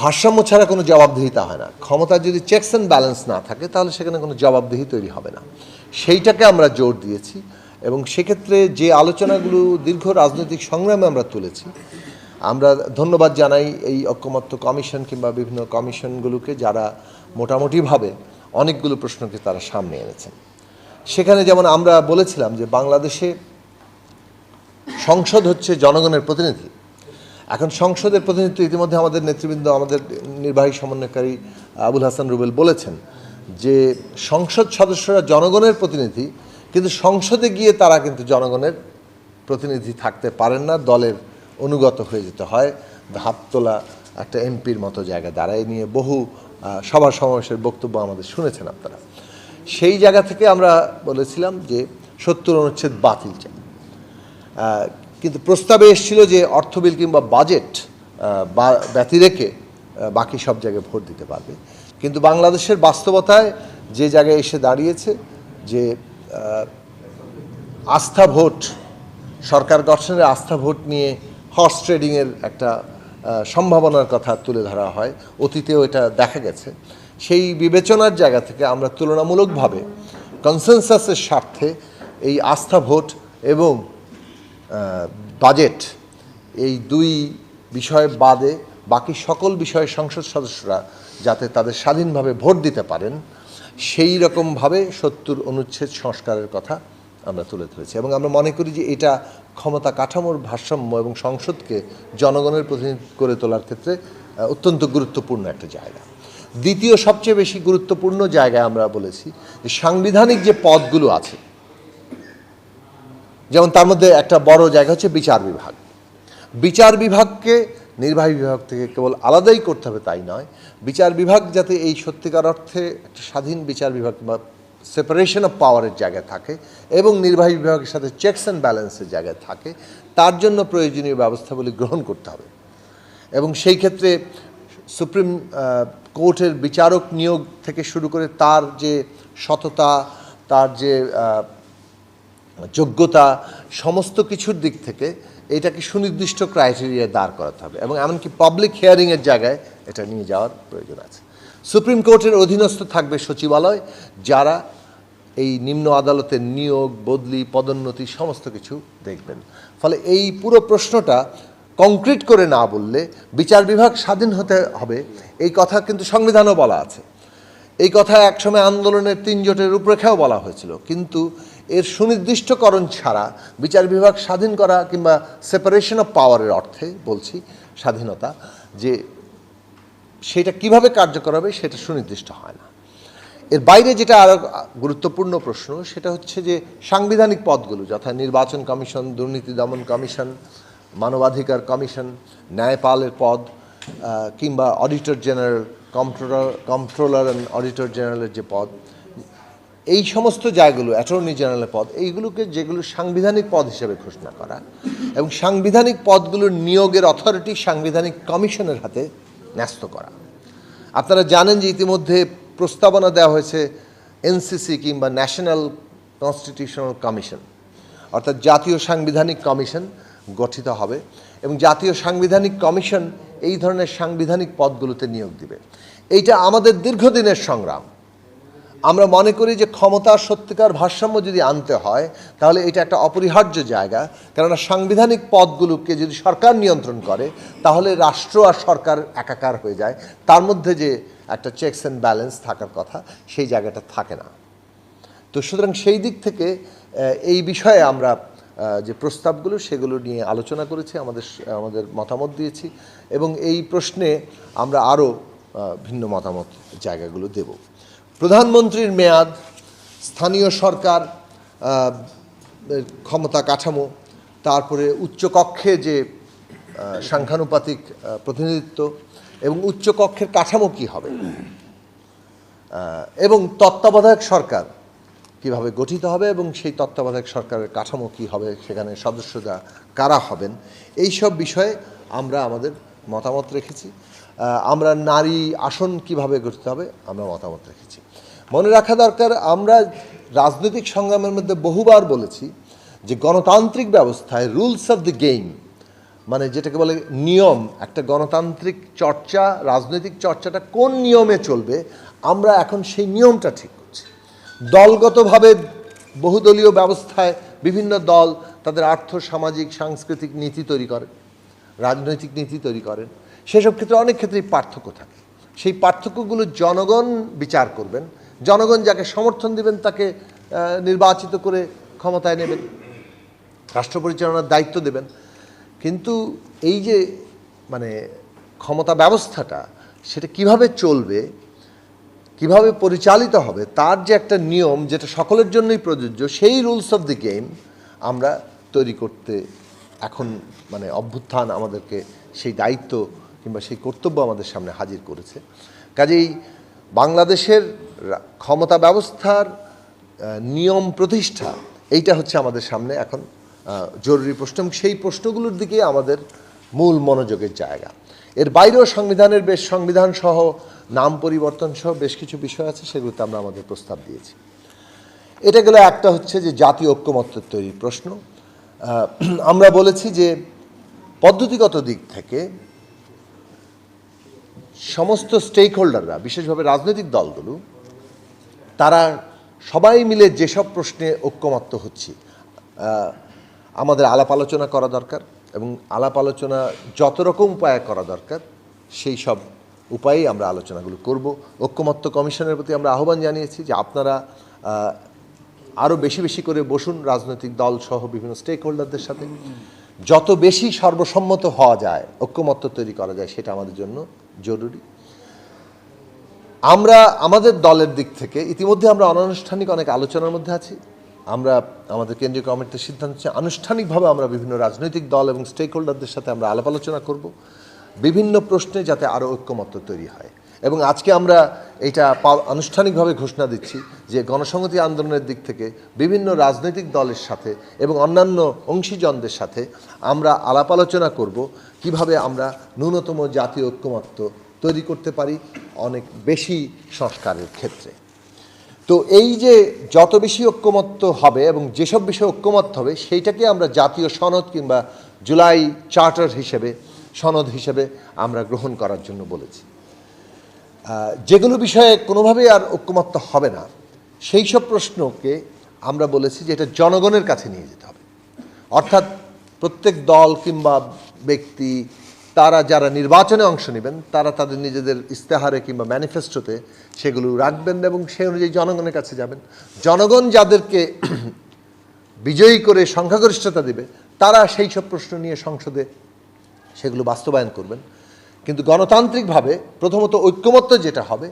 ভারসাম্য ছাড়া কোনো জবাবদিহিতা হয় না। ক্ষমতার যদি চেকস অ্যান্ড ব্যালেন্স না থাকে, তাহলে সেখানে কোনো জবাবদিহি তৈরি হবে না। সেইটাকে আমরা জোর দিয়েছি এবং সেক্ষেত্রে যে আলোচনাগুলো দীর্ঘ রাজনৈতিক সংগ্রামে আমরা তুলেছি, আমরা ধন্যবাদ জানাই এই ঐক্যমত্য কমিশন কিংবা বিভিন্ন কমিশনগুলোকে যারা মোটামুটিভাবে অনেকগুলো প্রশ্নকে তারা সামনে এনেছেন। সেখানে যেমন আমরা বলেছিলাম যে বাংলাদেশে সংসদ হচ্ছে জনগণের প্রতিনিধি। এখন সংসদের প্রতিনিধিত্ব ইতিমধ্যে আমাদের নেতৃবৃন্দ, আমাদের নির্বাহী সমন্বয়কারী আবুল হাসান রুবেল বলেছেন যে সংসদ সদস্যরা জনগণের প্রতিনিধি, কিন্তু সংসদে গিয়ে তারা কিন্তু জনগণের প্রতিনিধি থাকতে পারেন না, দলের অনুগত হয়ে যেতে হয়। হাত তোলা একটা এমপির মতো জায়গায় দাঁড়ায় নিয়ে বহু সভা সমাবেশের বক্তব্য আমাদের শুনেছেন আপনারা। সেই জায়গা থেকে আমরা বলেছিলাম যে সত্তর অনুচ্ছেদ বাতিল চাই। কিন্তু প্রস্তাবে এসেছিল যে অর্থ বিল কিংবা বাজেট আহ, বা- ব্যতি রেখে বাকি সব জায়গায় ভোট দিতে পারবে। কিন্তু বাংলাদেশের বাস্তবতায় যে জায়গায় এসে দাঁড়িয়েছে যে আস্থা ভোট সরকার গঠনের আস্থা ভোট নিয়ে হর্স ট্রেডিংয়ের একটা সম্ভাবনার কথা তুলে ধরা হয় অতীতেও এটা দেখা গেছে। সেই বিবেচনার জায়গা থেকে আমরা তুলনামূলকভাবে কনসেনসাসের স্বার্থে এই আস্থা ভোট এবং বাজেট এই দুই বিষয় বাদে বাকি সকল বিষয়ে সংসদ সদস্যরা যাতে তাদের স্বাধীনভাবে ভোট দিতে পারেন, সেই রকমভাবে সত্তর অনুচ্ছেদ সংস্কারের কথা আমরা তুলে ধরেছি। এবং আমরা মনে করি যে এটা ক্ষমতা কাঠামোর ভারসাম্য এবং সংসদকে জনগণের প্রতিনিধি করে তোলার ক্ষেত্রে অত্যন্ত গুরুত্বপূর্ণ একটা জায়গা। দ্বিতীয় সবচেয়ে বেশি গুরুত্বপূর্ণ জায়গায় আমরা বলেছি যে সাংবিধানিক যে পদগুলো আছে যেমন তার মধ্যে একটা বড় জায়গা হচ্ছে বিচার বিভাগ। বিচার বিভাগকে, নির্বাহী বিভাগ থেকে কেবল আলাদাই করতে হবে তাই নয়। বিচার বিভাগ যাতে এই সত্যিকার অর্থে একটা স্বাধীন বিচার বিভাগ বা সেপারেশন অফ পাওয়ারের জায়গায় থাকে এবং নির্বাহী বিভাগের সাথে চেকস অ্যান্ড ব্যালেন্সের জায়গায় থাকে, তার জন্য প্রয়োজনীয় ব্যবস্থাগুলি গ্রহণ করতে হবে। এবং সেই ক্ষেত্রে সুপ্রিম কোর্টের বিচারক নিয়োগ থেকে শুরু করে তার যে সততা, তার যে যোগ্যতা সমস্ত কিছুর দিক থেকে এটাকে সুনির্দিষ্ট ক্রাইটেরিয়া দাঁড় করাতে হবে এবং এমনকি পাবলিক হিয়ারিংয়ের জায়গায় এটা নিয়ে যাওয়ার প্রয়োজন আছে। সুপ্রিম কোর্টের অধীনস্থ থাকবে সচিবালয়, যারা এই নিম্ন আদালতের নিয়োগ, বদলি, পদোন্নতি সমস্ত কিছু দেখবেন। ফলে এই পুরো প্রশ্নটা কংক্রিট করে না বললে বিচার বিভাগ স্বাধীন হতে হবে। এই কথা কিন্তু সংবিধানও বলা আছে। এই কথা একসময় আন্দোলনের তিন জোটের রূপরেখাও বলা হয়েছিল। কিন্তু এর সুনির্দিষ্টকরণ ছাড়া বিচার বিভাগ স্বাধীন করা কিংবা সেপারেশন অফ পাওয়ারের অর্থে বলছি স্বাধীনতা, যে সেটা কীভাবে কার্যকর হবে সেটা সুনির্দিষ্ট হয় না। এর বাইরে যেটা আরও গুরুত্বপূর্ণ প্রশ্ন, সেটা হচ্ছে যে সাংবিধানিক পদগুলো, যথা নির্বাচন কমিশন, দুর্নীতি দমন কমিশন, মানবাধিকার কমিশন, ন্যায়পালের পদ কিংবা auditor general controller controller and auditor জেনারেলের যে পদ এই সমস্ত জায়গাগুলো অ্যাটর্নি জেনারেলের পদ, এইগুলোকে যেগুলো সাংবিধানিক পদ হিসেবে ঘোষণা করা এবং সাংবিধানিক পদগুলোর নিয়োগের অথরিটি সাংবিধানিক কমিশনের হাতে ন্যস্ত করা। আপনারা জানেন যে ইতিমধ্যে প্রস্তাবনা দেওয়া হয়েছে এনসিসি কিংবা ন্যাশনাল কনস্টিটিউশনাল কমিশন অর্থাৎ জাতীয় সাংবিধানিক কমিশন গঠিত হবে এবং জাতীয় সাংবিধানিক কমিশন এই ধরনের সাংবিধানিক পদগুলোতে নিয়োগ দিবে। এইটা আমাদের দীর্ঘদিনের সংগ্রাম। আমরা মনে করি যে ক্ষমতার সত্যিকার ভারসাম্য যদি আনতে হয়, তাহলে এটা একটা অপরিহার্য জায়গা। কেননা সাংবিধানিক পদগুলোকে যদি সরকার নিয়ন্ত্রণ করে, তাহলে রাষ্ট্র আর সরকার একাকার হয়ে যায়। তার মধ্যে যে একটা চেকস অ্যান্ড ব্যালেন্স থাকার কথা, সেই জায়গাটা থাকে না। তো সুতরাং সেই দিক থেকে এই বিষয়ে আমরা যে প্রস্তাবগুলো, সেগুলো নিয়ে আলোচনা করেছি, আমাদের আমাদের মতামত দিয়েছি এবং এই প্রশ্নে আমরা আরও ভিন্ন মতামত জায়গাগুলো দেব। প্রধানমন্ত্রীর মেয়াদ, স্থানীয় সরকার ক্ষমতা কাঠামো, তারপরে উচ্চকক্ষে যে সাংখ্যানুপাতিক প্রতিনিধিত্ব এবং উচ্চকক্ষের কাঠামো কী হবে? এবং তত্ত্বাবধায়ক সরকার কীভাবে গঠিত হবে এবং সেই তত্ত্বাবধায়ক সরকারের কাঠামো কী হবে, সেখানে সদস্যরা কারা হবেন, এই সব বিষয়ে আমরা আমাদের মতামত রেখেছি। আমরা নারী আসন কীভাবে গঠিত হবে, আমরা মতামত রেখেছি। মনে রাখা দরকার, আমরা রাজনৈতিক সংগ্রামের মধ্যে বহুবার বলেছি যে গণতান্ত্রিক ব্যবস্থায় রুলস অফ দ্য গেম মানে যেটাকে বলে নিয়ম, একটা গণতান্ত্রিক চর্চা, রাজনৈতিক চর্চাটা কোন নিয়মে চলবে, আমরা এখন সেই নিয়মটা ঠিক করছি। দলগতভাবে বহুদলীয় ব্যবস্থায় বিভিন্ন দল তাদের আর্থ, সামাজিক, সাংস্কৃতিক নীতি তৈরি করে, রাজনৈতিক নীতি তৈরি করেন। সেসব ক্ষেত্রে অনেক ক্ষেত্রেই পার্থক্য থাকে। সেই পার্থক্যগুলো জনগণ বিচার করবেন জনগণ যাকে সমর্থন দিবেন, তাকে নির্বাচিত করে ক্ষমতায় নেবেন। রাষ্ট্র পরিচালনার দায়িত্ব দেবেন। কিন্তু এই যে মানে ক্ষমতা ব্যবস্থাটা, সেটা কীভাবে চলবে, কীভাবে পরিচালিত হবে, তার যে একটা নিয়ম, যেটা সকলের জন্যই প্রযোজ্য, সেই রুলস অফ দি গেম আমরা তৈরি করতে এখন মানে অভ্যুত্থান আমাদেরকে সেই দায়িত্ব কিংবা সেই কর্তব্য আমাদের সামনে হাজির করেছে। কাজেই বাংলাদেশের ক্ষমতা ব্যবস্থার নিয়ম প্রতিষ্ঠা, এইটা হচ্ছে আমাদের সামনে এখন জরুরি প্রশ্ন এবং সেই প্রশ্নগুলোর দিকে আমাদের মূল মনোযোগের জায়গা। এর বাইরেও সংবিধানের বেশ সংবিধান সহ, নাম পরিবর্তন সহ বেশ কিছু বিষয় আছে, সেগুলোতে আমরা আমাদের প্রস্তাব দিয়েছি। এটা গেলে একটা হচ্ছে যে জাতীয় ঐক্যমত্যের তৈরির প্রশ্ন। আমরা বলেছি যে পদ্ধতিগত দিক থেকে সমস্ত স্টেক হোল্ডাররা বিশেষভাবে রাজনৈতিক দলগুলো তারা সবাই মিলে যেসব প্রশ্নে ঐক্যমত্য হচ্ছে আমাদের আলাপ আলোচনা করা দরকার এবং আলাপ আলোচনা যত রকম উপায়ে করা দরকার, সেই সব উপায়েই আমরা আলোচনাগুলো করব। ঐক্যমত্য কমিশনের প্রতি আমরা আহ্বান জানিয়েছি যে আপনারা আরও বেশি বেশি করে বসুন রাজনৈতিক দল সহ বিভিন্ন স্টেক হোল্ডারদের সাথে। যত বেশি সর্বসম্মত হওয়া যায়, ঐক্যমত্য তৈরি করা যায়, সেটা আমাদের জন্য জরুরি। আমরা আমাদের দলের দিক থেকে ইতিমধ্যে আমরা অনানুষ্ঠানিক অনেক আলোচনার মধ্যে আছি। আমরা আমাদের কেন্দ্রীয় কমিটির সিদ্ধান্ত হচ্ছে আনুষ্ঠানিকভাবে আমরা বিভিন্ন রাজনৈতিক দল এবং স্টেক হোল্ডারদের সাথে আমরা আলাপ আলোচনা করব, বিভিন্ন প্রশ্নে যাতে আরও ঐক্যমত্য তৈরি হয়। এবং আজকে আমরা এটা আনুষ্ঠানিকভাবে ঘোষণা দিচ্ছি যে গণসংহতি আন্দোলনের দিক থেকে বিভিন্ন রাজনৈতিক দলের সাথে এবং অন্যান্য অংশীজনদের সাথে আমরা আলাপ আলোচনা করব, কীভাবে আমরা ন্যূনতম জাতীয় ঐক্যমত্য তৈরি করতে পারি অনেক বেশি সংস্কারের ক্ষেত্রে। তো এই যে যত বেশি ঐক্যমত্য হবে এবং যেসব বিষয়ে ঐক্যমত হবে, সেইটাকে আমরা জাতীয় সনদ কিংবা জুলাই চার্টার হিসেবে, সনদ হিসেবে আমরা গ্রহণ করার জন্য বলেছি। যেগুলো বিষয়ে কোনোভাবেই আর ঐক্যমত্য হবে না, সেই সব প্রশ্নকে আমরা বলেছি যে এটা জনগণের কাছে নিয়ে যেতে হবে। অর্থাৎ প্রত্যেক দল কিংবা ব্যক্তি তারা যারা নির্বাচনে অংশ নেবেন, তারা তাদের নিজেদের ইস্তেহারে কিংবা ম্যানিফেস্টোতে সেগুলো রাখবেন এবং সেই অনুযায়ী জনগণের কাছে যাবেন। জনগণ যাদেরকে বিজয়ী করে সংখ্যাগরিষ্ঠতা দেবে, তারা সেই সব প্রশ্ন নিয়ে সংসদে সেগুলো বাস্তবায়ন করবেন। কিন্তু গণতান্ত্রিকভাবে প্রথমত ঐক্যমত্য যেটা হবে,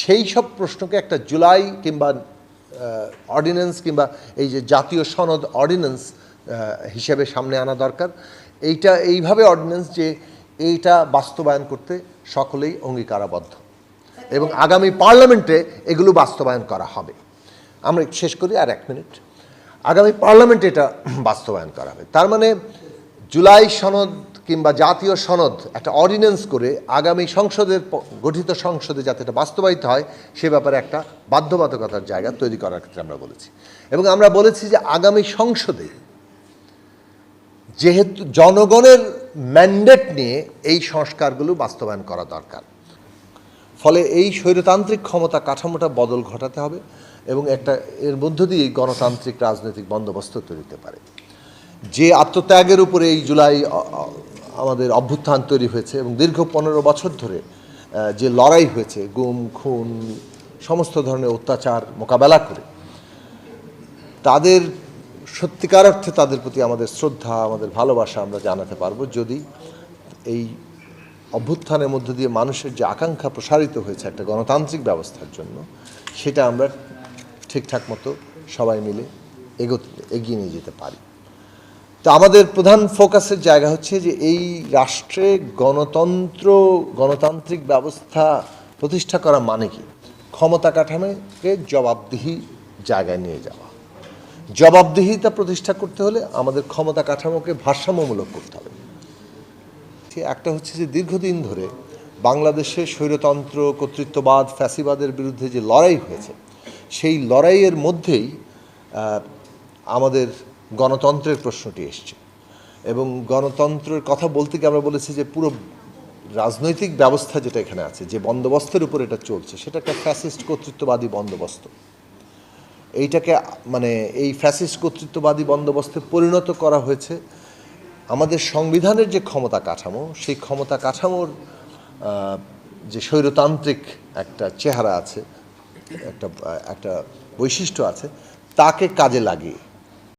সেই সব প্রশ্নকে একটা জুলাই কিংবা অর্ডিন্যান্স কিংবা এই যে জাতীয় সনদ অর্ডিন্যান্স হিসেবে সামনে আনা দরকার। এইটা এইভাবে অর্ডিন্যান্স যে এইটা বাস্তবায়ন করতে সকলেই অঙ্গীকারাবদ্ধ। এবং আগামী পার্লামেন্টে এগুলো বাস্তবায়ন করা হবে। আমরা শেষ করি আর এক মিনিট। আগামী পার্লামেন্টে এটা বাস্তবায়ন করা হবে। তার মানে জুলাই সনদ কিংবা জাতীয় সনদ একটা অর্ডিন্যান্স করে আগামী সংসদের গঠিত সংসদে যাতে এটা বাস্তবায়িত হয়, সে ব্যাপারে একটা বাধ্যবাধকতার জায়গা তৈরি করার ক্ষেত্রে আমরা বলেছি। এবং আমরা বলেছি যে আগামী সংসদে যেহেতু জনগণের ম্যান্ডেট নিয়ে এই সংস্কারগুলো বাস্তবায়ন করা দরকার। ফলে এই স্বৈরতান্ত্রিক ক্ষমতা কাঠামোটা বদল ঘটাতে হবে এবং একটা, এর মধ্য দিয়ে গণতান্ত্রিক রাজনৈতিক বন্দোবস্ত তৈরি হতে পারে। যে আত্মত্যাগের উপরে এই জুলাই আমাদের অভ্যুত্থান তৈরি হয়েছে এবং দীর্ঘ পনেরো বছর ধরে যে লড়াই হয়েছে, গুম, খুন, সমস্ত ধরনের অত্যাচার মোকাবেলা করে, তাদের সত্যিকার অর্থে তাদের প্রতি আমাদের শ্রদ্ধা, আমাদের ভালোবাসা আমরা জানাতে পারব যদি এই অভ্যুত্থানের মধ্য দিয়ে মানুষের যে আকাঙ্ক্ষা প্রসারিত হয়েছে একটা গণতান্ত্রিক ব্যবস্থার জন্য, সেটা আমরা ঠিকঠাক মতো সবাই মিলে এগোতে, এগিয়ে নিয়ে যেতে পারি। তো আমাদের প্রধান ফোকাসের জায়গা হচ্ছে যে এই রাষ্ট্রে গণতন্ত্র, গণতান্ত্রিক ব্যবস্থা প্রতিষ্ঠা করা মানে কি? ক্ষমতা কাঠামোকে জবাবদিহি জায়গায় নিয়ে যাওয়া। জবাবদিহিতা প্রতিষ্ঠা করতে হলে আমাদের ক্ষমতা কাঠামোকে ভারসাম্যমূলক করতে হবে। একটা হচ্ছে যে দীর্ঘদিন ধরে বাংলাদেশে স্বৈরতন্ত্র, কর্তৃত্ববাদ, ফ্যাসিবাদের বিরুদ্ধে যে লড়াই হয়েছে, সেই লড়াইয়ের মধ্যেই আমাদের গণতন্ত্রের প্রশ্নটি এসছে। এবং গণতন্ত্রের কথা বলতে গিয়ে আমরা বলেছি যে পুরো রাজনৈতিক ব্যবস্থা যেটা এখানে আছে, যে বন্দোবস্তের উপর এটা চলছে, সেটা একটা ফ্যাসিস্ট কর্তৃত্ববাদী বন্দোবস্ত। এইটাকে মানে এই ফ্যাসিস কর্তৃত্ববাদী বন্দোবস্তে পরিণত করা হয়েছে। আমাদের সংবিধানের যে ক্ষমতা কাঠামো, সেই ক্ষমতা কাঠামোর যে স্বৈরতান্ত্রিক একটা চেহারা আছে, একটা একটা বৈশিষ্ট্য আছে, তাকে কাজে লাগিয়ে